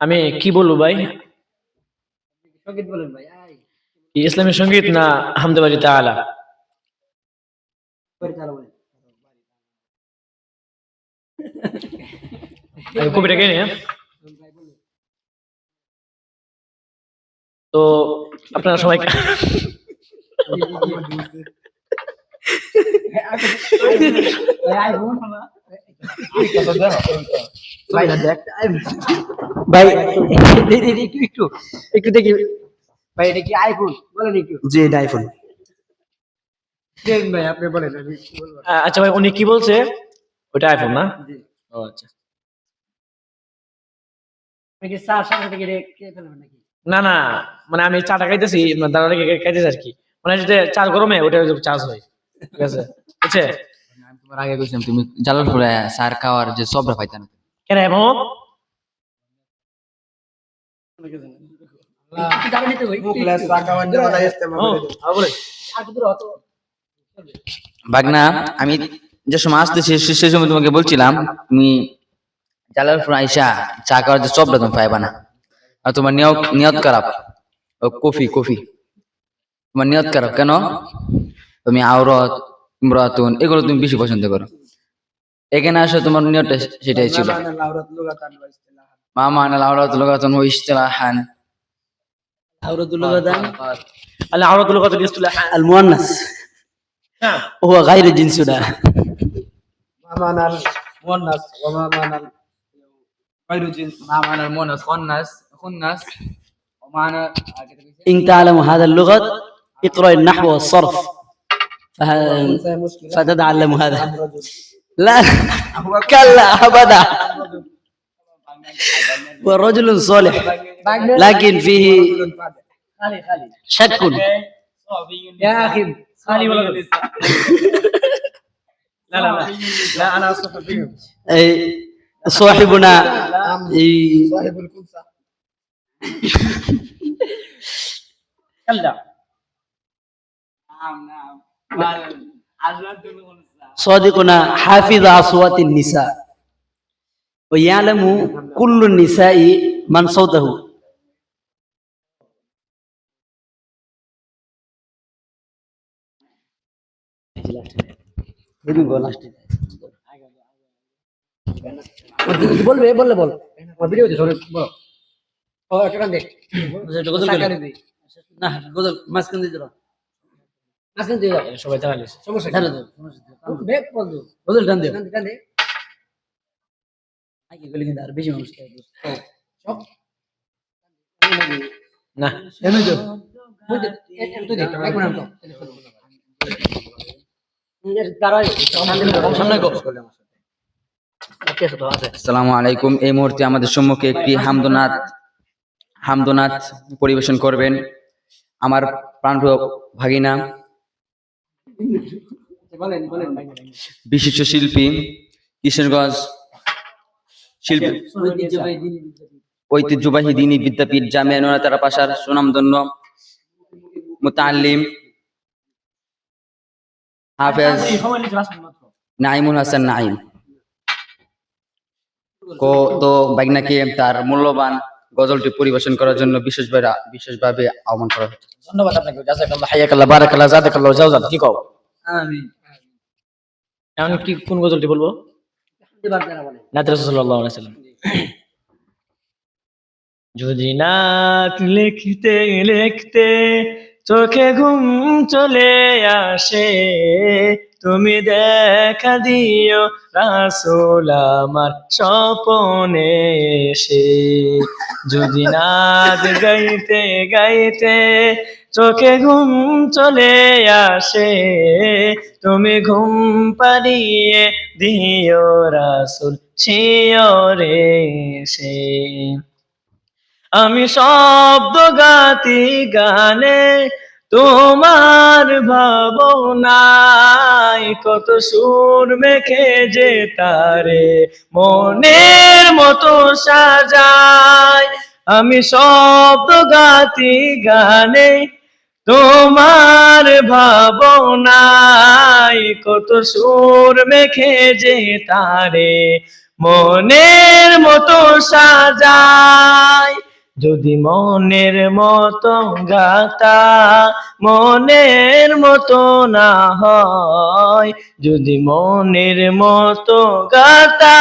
আমি কি বলব ভাই সংগীত বলেন ভাই আই কি ইসলামী সংগীত না হামদাবাজি তাআলা পরিচালক বলেন আমি কবিটা কে নিয়ে তো আপনারা সবাই ভাই আই বোন না ভাই দেখ ভাই দেখি একটু একটু একটু দেখি। ভাই এটা কি আইফোন বলেন একটু। জি এটা আইফোন ভাই আপনি বলেন আমি আচ্ছা ভাই উনি কি বলছে? ওটা আইফোন না? ও আচ্ছা। না না মানে আমি চাটা খাইতেছি মানে দাঁড়া খাইতেছি আর কি। মানে যদি চাল গরমে ওটা চার্জ হয়। ঠিক আছে? বুঝছে? তোমার আগে কইছিলাম তুমি জালালপুরে সার খাওয়ার যে সবরা পাইতা না কেন বাগনা আমি যে সময় আসতেছি সে- সেই সময় তোমাকে বলছিলাম তুমি জালালপুর আইসা চা খাওয়ার যে সবরা তুমি পাইবা না। আর তোমার নিয়ত নিয়ত খারাপ। ও কফি কফি। তোমার নিয়ত খারাপ কেন? তুমি আওরত ইমরাতুন এগুলো তুমি বেশি পছন্দ করো। এখানে আসে তোমার নিয়তটা সেটাই ছিল জামানা লাউরাত লুগাতান ওয়া ইস্তিলাহান মামা আনা আওরাত লগাতন ও ইস্তিলাহান عورة اللغة আল্লাহ আওরাত লুগাত ইস্তিলাহ المؤنث هو غير جنسنا মা মানাল মুয়ান্নাস ওয়া মা মানাল গায়রু জিনস মামা আনা মুনাস খন্নাস খন্নাস ومعنا إن تعلم هذا اللغة اقرأ النحو والصرف فه- انثى مسلم فتتعلم هذا عن رجل لا كلا أبدا والرجل صالح لكن فيه شك يا أخي خالي ولا لا لا لا لا أنا صحفي صاحبنا صاحب الكنسة كلا صادقنا حافظ أصوات النساء ويعلم كل النساء من صوته বলবে বললে বল ভিডিও দিছো বল ও একটা গান দে গজল সাকারে দে না গজল মাঝখান দিয়ে দাও মাঝখান দিয়ে দাও সবাই তাহলে সমস্যা কি ব্যাক বল দাও গজল টান দিও টান দে আগে গলি কিন্তু আর বেশি মানুষ খায় সব না এমনি দাও বুঝতে তুই দে এক মিনিট তো দাঁড়াই সামনে গো আছে আসসালামু আলাইকুম এই মুহূর্তে আমাদের সম্মুখে একটি হামদনাথ হামদনাথ পরিবেশন করবেন আমার প্রাণপ্রিয় ভাগিনা। বিশিষ্ট শিল্পী কিশোরগঞ্জ শিল্পী। ঐতিহ্যবাহী দিনী বিদ্যাপীঠ। জামিয়া নোনাতারা পাশার সুনামধন্য মুতাল্লিম হাফেজ নাইমুল হাসান নাইম। কো তো বাইকনাকে তার মূল্যবান গজলটি পরিবেশন করার জন্য বিশেষভাবে বিশেষভাবে আহ্বান করা হচ্ছে ধন্যবাদ আপনাকে। জাজাকাল্লাহ হায়াকাল্লাহ বারাকাল্লাহ জাদাকাল্লাহ জাওজাত কি কও? আমিন। এখন কি কোন গজলটি বলব? নাত রাসূলুল্লাহ আলাইহি সাল্লাম যদি নাত লিখতে লিখতে চোখে ঘুম চলে আসে তুমি দেখা দিও রাসূল আমার স্বপনে এসে। যদি নাত গাইতে গাইতে চোখে ঘুম চলে আসে, তুমি ঘুম পাড়িয়ে দিও রাসুল শিয়রে সে আমি শব্দ গাতি গানে তোমার ভাবনায় কত সুর মেখে যে তারে মনের মতো সাজায়। আমি শব্দ গাতি গানে তোমার ভাবনায় কত সুর মেখে যে তারে মনের মতো সাজায়। যদি মনের মতো গাতা মনের মতো না হয়। যদি মনের মতো গাতা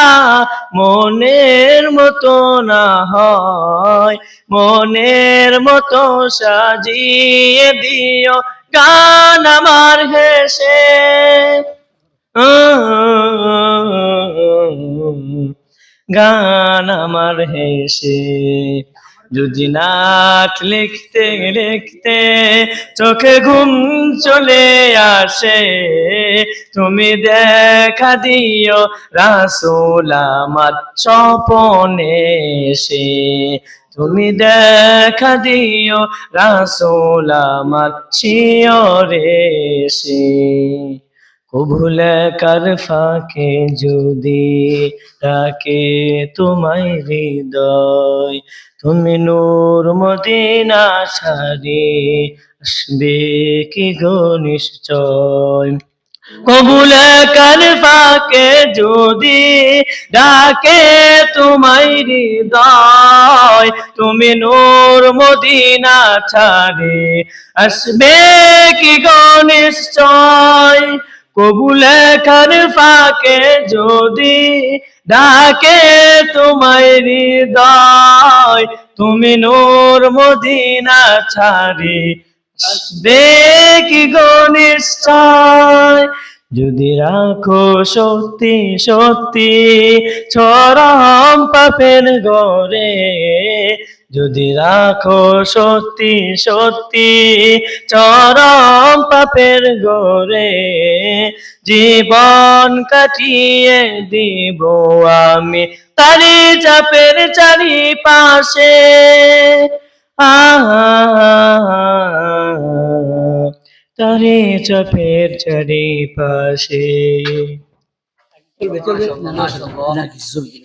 মনের মতো না হয়। মনের মতো সাজিয়ে দিও, গান আমার হেসে। গান আমার হেসে। যদি নাট লিখতে লিখতে চোখে ঘুম চলে আসে, তুমি দেখা দিও রাসূল আমার স্বপনে এসে। তুমি দেখা দিও রাসূল আমার শিয়রে এসে। কবুলে কার ফাঁকে যদি ডাকে তোমায় হৃদয়। তুমি নূর মদিনা ছাড়ি আসবে কি গো নিশ্চয়? কবুলে কার ফাঁকে যদি ডাকে তোমায় হৃদয়। তুমি নূর মদিনা ছাড়ে আসবে কি গো নিশ্চয়? কবুলে কার ফাঁকে যদি ডাকে তোমায় হৃদয়, তুমি নূর মদিনা ছাড়ি। আসবে কি গো নিশ্চয়? যদি রাখো সত্যি সত্যি, চরম পাপের গরে যদি রাখো সত্যি সত্যি চরম পাপের গরে জীবন কাটিয়ে দিব আমি তারি চাপের চারি পাশে তারে চাপের চারি পাশে চলবে চলবে। না না না কিছু চলবে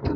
না।